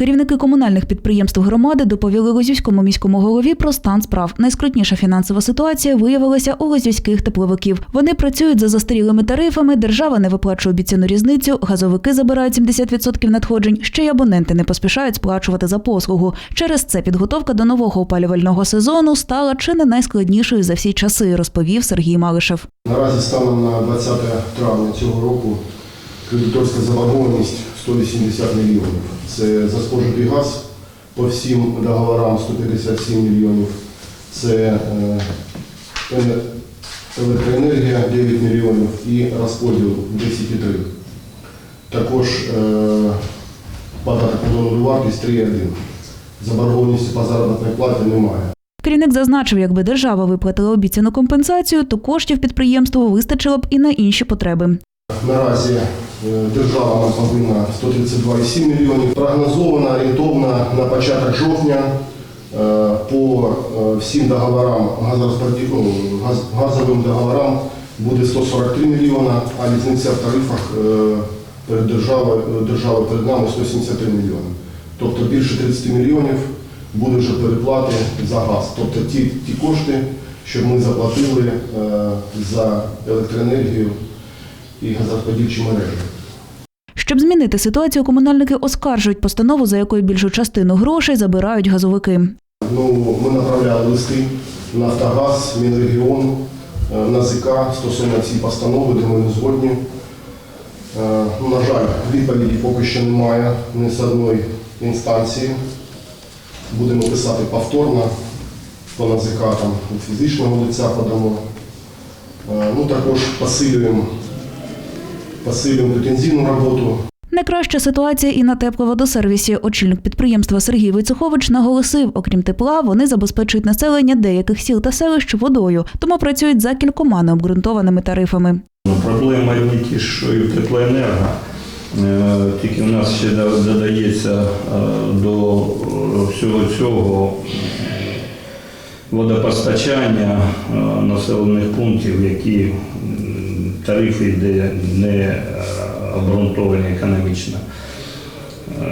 Керівники комунальних підприємств громади доповіли Лозівському міському голові про стан справ. Найскрутніша фінансова ситуація виявилася у лозівських тепловиків. Вони працюють за застарілими тарифами, держава не виплачує обіцяну різницю, газовики забирають 70% надходжень, ще й абоненти не поспішають сплачувати за послугу. Через це підготовка до нового опалювального сезону стала чи не найскладнішою за всі часи, розповів Сергій Малишев. Наразі станом на 20 травня цього року кредиторська заборгованість 180 мільйонів. Це за спожитий газ по всім договорам 157 мільйонів. Це е, електроенергія 9 мільйонів і розподіл 10,3. Також е, податок на додану вартість 3,1. Заборгованості по заробітній платі немає. Керівник зазначив, якби держава виплатила обіцяну компенсацію, то коштів підприємству вистачило б і на інші потреби. Наразі держава нам повинна 132,7 мільйонів. Прогнозовано орієнтовно на початок жовтня е, по е, всім договорам газовим договорам буде 143 мільйона, а різниця в тарифах е, перед державою, е, перед нами 173 мільйони. Тобто більше 30 мільйонів буде вже переплати за газ. Тобто ті, ті кошти, що ми заплатили е, за електроенергію і газорозподільчі мережі. Щоб змінити ситуацію, комунальники оскаржують постанову, за якою більшу частину грошей забирають газовики. Ну, ми направляли листи на Нафтогаз, Мінрегіон, е, НАЗК стосовно цієї постанови, де ми не згодні. Е, ну, На жаль, відповіді поки що немає ні з одної інстанції. Будемо писати повторно по НАЗК там, фізичного лиця подамо. Е, Ну, також посилюємо, посилюємо претензійну роботу. Найкраща ситуація і на тепловодосервісі. Очільник підприємства Сергій Войцехович наголосив, окрім тепла, вони забезпечують населення деяких сіл та селищ водою, тому працюють за кількома необґрунтованими тарифами. Ну, Проблема одні ті, що і в теплоенерго. Е, Тільки в нас ще до- додається е, до е, всього цього водопостачання населених пунктів, які тарифи не е, обґрунтовані економічно. Е,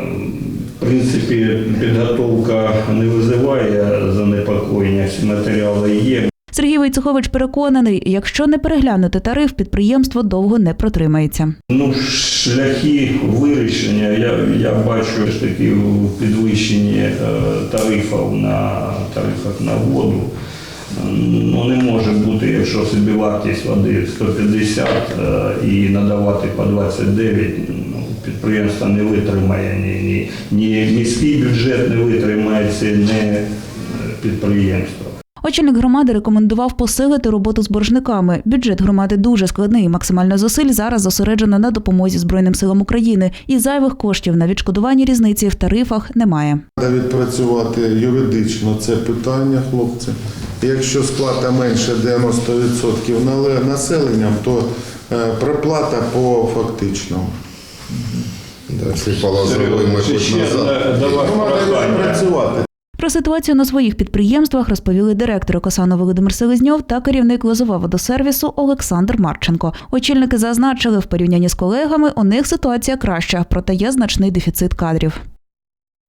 В принципі, підготовка не визиває занепокоєння, всі матеріали є. Сергій Войцехович переконаний, якщо не переглянути тариф, підприємство довго не протримається. Ну, шляхи вирішення я, я бачу ж таки в підвищенні е, тарифів на тарифах на воду. Ну, не може бути, якщо собі вартість води 150 е, і надавати по 29, ну, підприємство не витримає, ні, ні, ні міський бюджет не витримає, це не е, підприємство. Очільник громади рекомендував посилити роботу з боржниками. Бюджет громади дуже складний. і Максимально зусиль зараз зосереджено на допомозі Збройним силам України. І зайвих коштів на відшкодування різниці в тарифах немає. Треба відпрацювати юридично це питання, хлопці. Якщо сплата менше 90% нале- населенням, то е, проплата по фактичному. Ну, відпрацювати. Про ситуацію на своїх підприємствах розповіли директор Косано Володимир Селезньов та керівник Лозова водосервісу Олександр Марченко. Очільники зазначили, в порівнянні з колегами у них ситуація краща, проте є значний дефіцит кадрів.